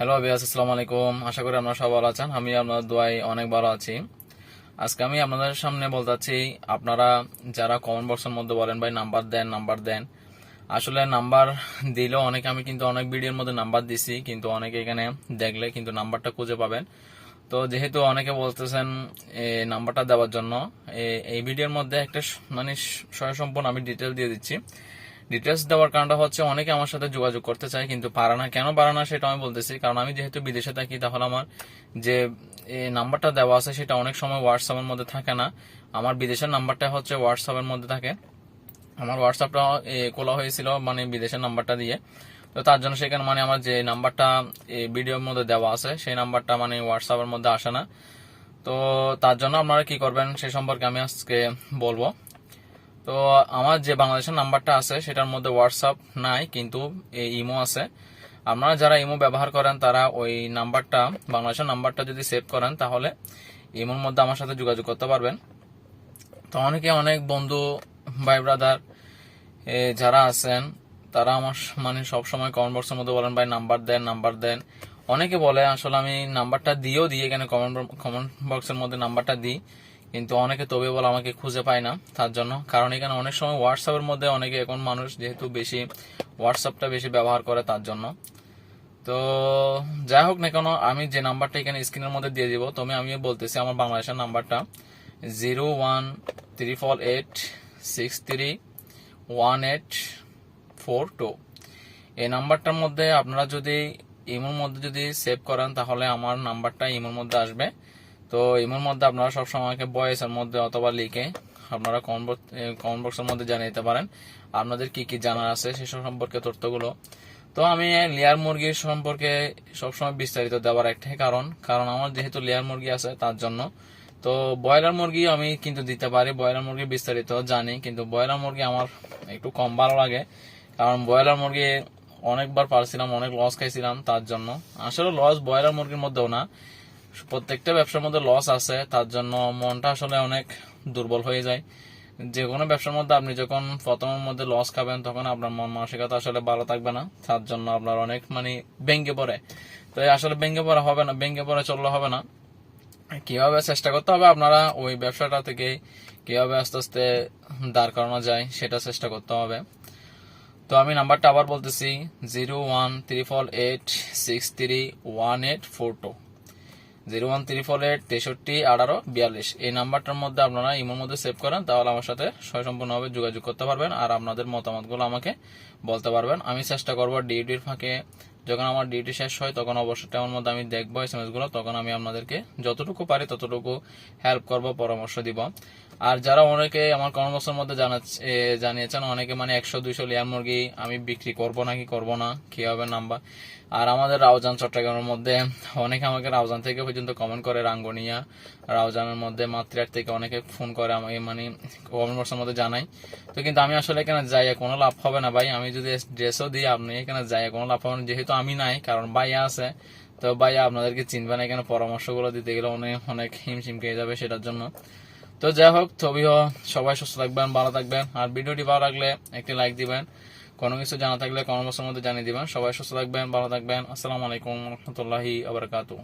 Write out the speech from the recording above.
Hello বিয়াস আসসালামু আলাইকুম আশা করি আপনারা সবাই ভালো আছেন। আমি আপনার দোয়াই অনেক ভালো আছি। আজকে আমি আপনাদের সামনে বলতে চাচ্ছি, আপনারা যারা কমেন্ট বক্সের মধ্যে বলেন, ভাই নাম্বার দেন নাম্বার দেন। আসলে নাম্বার দিলেও অনেকে, আমি কিন্তু অনেক ভিডিওর মধ্যে নাম্বার দিছি, কিন্তু অনেকে এখানে দেখলে কিন্তু নাম্বারটা খুঁজে পাবেন। তো যেহেতু অনেকে বলতেছেন নাম্বারটা দেওয়ার জন্য এই ভিডিওর মধ্যে একটা মানে স্বয়ংসম্পূর্ণ আমি ডিটেল দিয়ে দিচ্ছি। ডিটেলস দেওয়ার কারণটা হচ্ছে অনেকে আমার সাথে যোগাযোগ করতে চায়, কিন্তু পারে না। কেন পারে না সেটা আমি বলতেছি, কারণ আমি যেহেতু বিদেশে থাকি, তাহলে আমার যে নাম্বারটা দেওয়া আছে সেটা অনেক সময় হোয়াটসঅ্যাপের মধ্যে থাকে না। আমার বিদেশের নাম্বারটা হচ্ছে হোয়াটসঅ্যাপের মধ্যে থাকে। আমার হোয়াটসঅ্যাপটা খোলা হয়েছিল মানে বিদেশের নাম্বারটা দিয়ে। তো তার জন্য সেখানে মানে আমার যে নাম্বারটা ভিডিওর মধ্যে দেওয়া আছে, সেই নাম্বারটা মানে হোয়াটসঅ্যাপের মধ্যে আসে না। তো তার জন্য আপনারা কি করবেন সে সম্পর্কে আমি আজকে বলব। তো আমার যে বাংলাদেশের নাম্বারটা আছে, সেটার মধ্যে হোয়াটসঅ্যাপ নাই, কিন্তু এই ইমো আছে। আপনারা যারা ইমো ব্যবহার করেন, তারা ওই নাম্বারটা, বাংলাদেশের নাম্বারটা যদি সেভ করেন, তাহলে ইমোর মধ্যে আমার সাথে যোগাযোগ করতে পারবেন। তো অনেকে অনেক বন্ধু, ভাই ব্রাদার যারা আছেন, তারা আমার মানে সব সময় কমেন্ট বক্সের মধ্যে বলেন, ভাই নাম্বার দেন নাম্বার দেন। অনেকে বলে, আসলে আমি নাম্বারটা দিয়েও দিই, এখানে কমেন্ট কমেন্ট বক্সের মধ্যে নাম্বারটা দিই। কিন্তু অনেকে তবে বলে আমাকে খুঁজে পায় না তার জন্য। কারণ এখানে অনেক সময় হোয়াটসঅ্যাপের মধ্যে অনেকে এখন মানুষ যেহেতু বেশি হোয়াটসঅ্যাপটা বেশি ব্যবহার করে তার জন্য। তো যাই হোক না কেন, আমি যে নাম্বারটা এখানে স্ক্রিনের মধ্যে দিয়ে দিব তুমি আমি বলতেছি আমার বাংলাদেশের নাম্বারটা। Zero one three four eight six three one eight four two এই নাম্বারটার মধ্যে আপনারা যদি ইমোর মধ্যে যদি সেভ করেন, তাহলে আমার নাম্বারটা ইমোর মধ্যে আসবে। তো ইমোর মধ্যে আপনারা সবসময় আমাকে ভয়েসের মধ্যে অথবা লিখে আপনারা কমেন্ট বক্সের মধ্যে জানিয়ে দিতে পারেন। আপনাদের কি কি জানার আছে সেসব সম্পর্কে তথ্যগুলো। তো আমি লেয়ার মুরগির সম্পর্কে সবসময় বিস্তারিত দেওয়ার একটাই কারণ। কারণ আমার যেহেতু লেয়ার মুরগি আছে তার জন্য। তো ব্রয়লার মুরগি আমি কিন্তু দিতে পারি, ব্রয়লার মুরগি বিস্তারিত জানি, কিন্তু ব্রয়লার মুরগি আমার একটু কম ভালো লাগে। কারণ ব্রয়লার মুরগি অনেকবার পারছিলাম, অনেক লস খাইছিলাম তার জন্য। আসলে লস ব্রয়লার মুরগির মধ্যেও না। প্রত্যেকটা ব্যবসার মধ্যে লস আছে, তার জন্য মনটা আসলে অনেক দুর্বল হয়ে যায়। যে কোনো ব্যবসার মধ্যে আপনি যখন প্রথমের মধ্যে লস খাবেন, তখন আপনার মন মানসিকতা আসলে ভালো থাকবে না। তার জন্য আপনার অনেক মানে ভেঙ্গে পড়ে। তো আসলে ভেঙ্গে পড়া হবে না ভেঙ্গে পড়ে চললে হবে না। কীভাবে চেষ্টা করতে হবে? আপনারা ওই ব্যবসাটা থেকে কীভাবে আস্তে আস্তে দাঁড় করানো যায়, সেটা চেষ্টা করতে হবে। তো আমি নাম্বারটা আবার বলতেছি zero one three four eight six three one eight four two zero one three four eight তেষট্টি আঠারো বিয়াল্লিশ। এই নাম্বারটার মধ্যে আপনারা ইমোর মধ্যে সেভ করেন, তাহলে আমার সাথে সম্পূর্ণভাবে যোগাযোগ করতে পারবেন আর আপনাদের মতামতগুলো আমাকে বলতে পারবেন। আমি চেষ্টা করব ডিউটির ফাঁকে যখন আমার ডিউটি শেষ হয়, তখন অবশ্যই টাইমের মধ্যে আমি দেখব এস এমগুলো, তখন আমি আপনাদেরকে যতটুকু পারি ততটুকু হেল্প করব, পরামর্শ দিব। আর যারা অনেকে আমার কর্মবছর মধ্যে জানিয়েছেন, অনেকে মানে একশো, দুইশো লেয়ার মুরগি আমি বিক্রি করব নাকি করব না, কি হবে নাম্বার আর আমাদের রাউজান চট্টগ্রামের মধ্যে, অনেকে আমাকে রাউজান থেকে পর্যন্ত কমেন্ট করে, রাঙ্গনিয়া, রাউজানের মধ্যে, মাতৃহাট থেকে অনেকে ফোন করে, আমাকে মানে কমেন্ট মধ্যে জানাই তো কিন্তু আমি আসলে এখানে যাই কোনো লাভ হবে না ভাই, আমি যদি ড্রেসও দিই, আপনি এখানে যাই কোনো লাভ হবে না, যেহেতু আমি নাই, কারণ ভাইয়া আছে। তো ভাইয়া আপনাদেরকে চিনবে না কেন, পরামর্শগুলো দিতে গেলে অনেক অনেক হিমশিম খেয়ে যাবে সেটার জন্য। তো যাই হোক, ছবি হোক, সবাই সুস্থ থাকবেন, ভালো থাকবেন। আর ভিডিওটি ভালো লাগলে একটি লাইক দিবেন। কোনো কিছু জানা থাকলে কমেন্ট বক্সের মধ্যে জানিয়ে দিবেন। সবাই সুস্থ থাকবেন, ভালো থাকবেন। আসসালামু আলাইকুম, রহমতুল্লাহি আবরকাতু